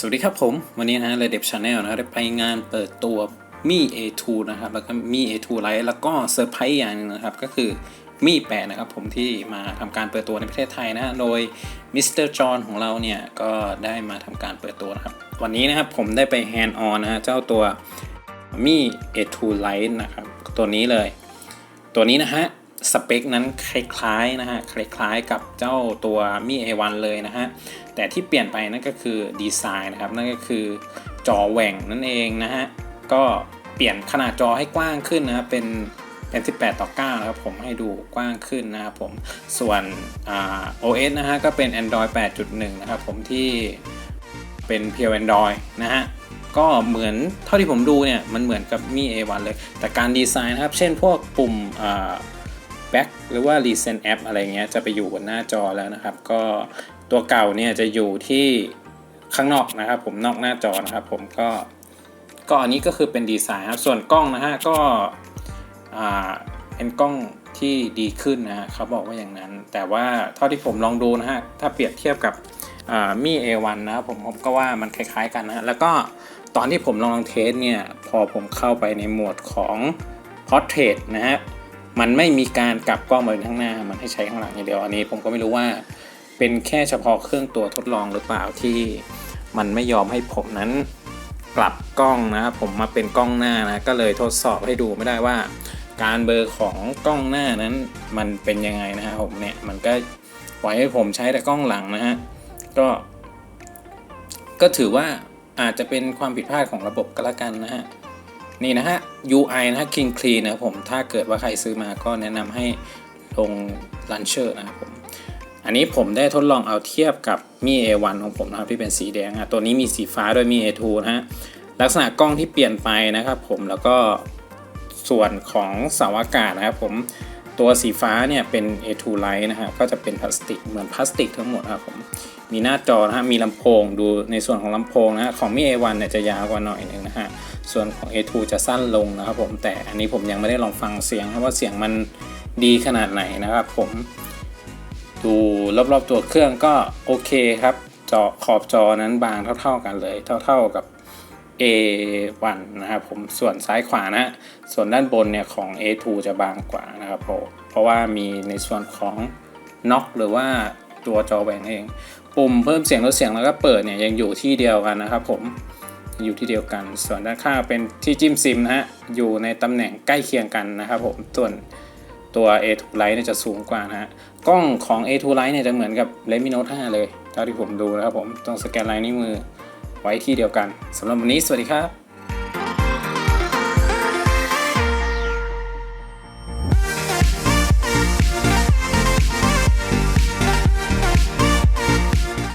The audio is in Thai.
สวัสดีครับผม วันนี้นะฮะเรเดบชาแนลนะครับได้ไปงานเปิดตัวมี A2 นะครับ แล้วก็มี A2 Lite แล้วก็เซอร์ไพรส์อย่างหนึงนะครับ ก็คือมี8นะครับผมที่มาทำการเปิดตัวในประเทศไทยนะฮะโดยมิสเตอร์จอห์นของเราเนี่ย ก็ได้มาทำการเปิดตัวนะครับ วันนี้นะครับผมได้ไป hand on นะฮะเจ้าตัวมี A2 Lite นะครับ ตัวนี้เลย ตัวนี้นะฮะ สเปคนั้นคล้ายๆนะฮะคล้ายๆกับเจ้าตัวมี A1 เลยนะฮะแต่ที่เปลี่ยนไปนั่นก็คือดีไซน์นะครับนั่นก็คือจอแหว่งนั่นเองนะฮะก็เปลี่ยนขนาดจอให้กว้างขึ้นนะครับเป็นเป็น 18 ต่อ 9 นะครับผมให้ดูกว้างขึ้นนะครับผมส่วนอ OS นะฮะก็เป็น Android 8.1 นะครับผมที่เป็น Pure Android นะฮะก็เหมือนเท่าที่ผมดูเนี่ยมันเหมือนกับมี A1 เลย แต่การดีไซน์นะครับ เช่นพวกปุ่มอ่า Back หรือว่า Recent App อะไรเงี้ยจะไปอยู่บนหน้าจอแล้วนะครับ ก็ตัวเก่าเนี่ยจะอยู่ที่ข้างนอกนะครับ ผมนอกหน้าจอนะครับ ผมก็ก็อันนี้ก็คือเป็นดีไซน์ครับส่วนกล้องนะฮะก็เป็นกล้องที่ดีขึ้นนะฮะเขาบอกว่าอย่างนั้น แต่ว่าเท่าที่ผมลองดูนะฮะถ้าเปรียบเทียบกับอ่ามี A1 นะครับผมผมก็ว่ามันคล้ายๆกันนะฮะแล้วก็ตอนที่ผมลองเทสเนี่ยพอผมเข้าไปในโหมดของ Portrait นะฮะ มันไม่มีการกลับกล้องมาข้างหน้า มันให้ใช้ข้างหลังอย่างเดียวอันนี้ ผมก็ไม่รู้ว่าเป็นแค่เฉพาะเครื่องตัวทดลองหรือเปล่าที่มันไม่ยอมให้ผมนั้นกลับกล้องนะครับผมมาเป็นกล้องหน้านะก็เลยทดสอบให้ดูไม่ได้ว่า การเบลอของกล้องหน้านั้นมันเป็นยังไงนะฮะผมเนี่ยมันก็ปล่อยให้ผมใช้แต่กล้องหลังนะฮะก็ ก็ถือว่าอาจจะเป็นความผิดพลาดของระบบก็แล้วกันนะฮะ นี่นะฮะ UI นะฮะ King Clean นะครับผม ถ้าเกิดว่าใครซื้อมาก็แนะนำให้ลง Launcher นะครับผม อันนี้ผมได้ทดลองเอาเทียบกับมี A1 ของผมนะครับที่เป็นสีแดงอะ ตัวนี้มีสีฟ้าด้วยมี A2 นะฮะ ลักษณะกล้องที่เปลี่ยนไปนะครับผม แล้วก็ส่วนของเสาอากาศนะครับผม ตัวสีฟ้าเนี่ยเป็น A2 Lite นะฮะก็จะเป็นพลาสติกเหมือนพลาสติกทั้งหมดครับผมมีหน้าจอนะฮะมีลำโพงดูในส่วนของลำโพงนะฮะของมี A1 เนี่ยจะยาวกว่าหน่อยหนึงนะฮะส่วนของ A2 จะสั้นลงนะครับผมแต่อันนี้ผมยังไม่ได้ลองฟังเสียงครับว่าเสียงมันดีขนาดไหนนะครับผมดูรอบๆตัวเครื่องก็โอเคครับจอขอบจอนั้นบางเท่า ๆกันเลย เท่า ๆกับ A1 นะครับผมส่วนซ้ายขวานะส่วนด้านบนเนี่ยของ A2 จะบางกว่านะครับผมเพราะว่ามีในส่วนของน็อกหรือว่าตัวจอแหว่งเอง ปุ่มเพิ่มเสียงลดเสียงแล้วก็เปิดเนี่ยยังอยู่ที่เดียวกันนะครับผมอยู่ที่เดียวกัน ส่วนด้านข้างเป็นที่จิ้มซิมนะฮะอยู่ในตำแหน่งใกล้เคียงกันนะครับผมส่วนตัว A2 Lite เนี่ยจะสูงกว่านะฮะกล้องของ A2 Lite เนี่ยจะเหมือนกับ Redmi Note 5 เลยเท่าที่ผมดูนะครับผมต้องสแกนลายนิ้วมือ ว้ที่เดียวกันสำหรับวันนี้สวัสดีครับ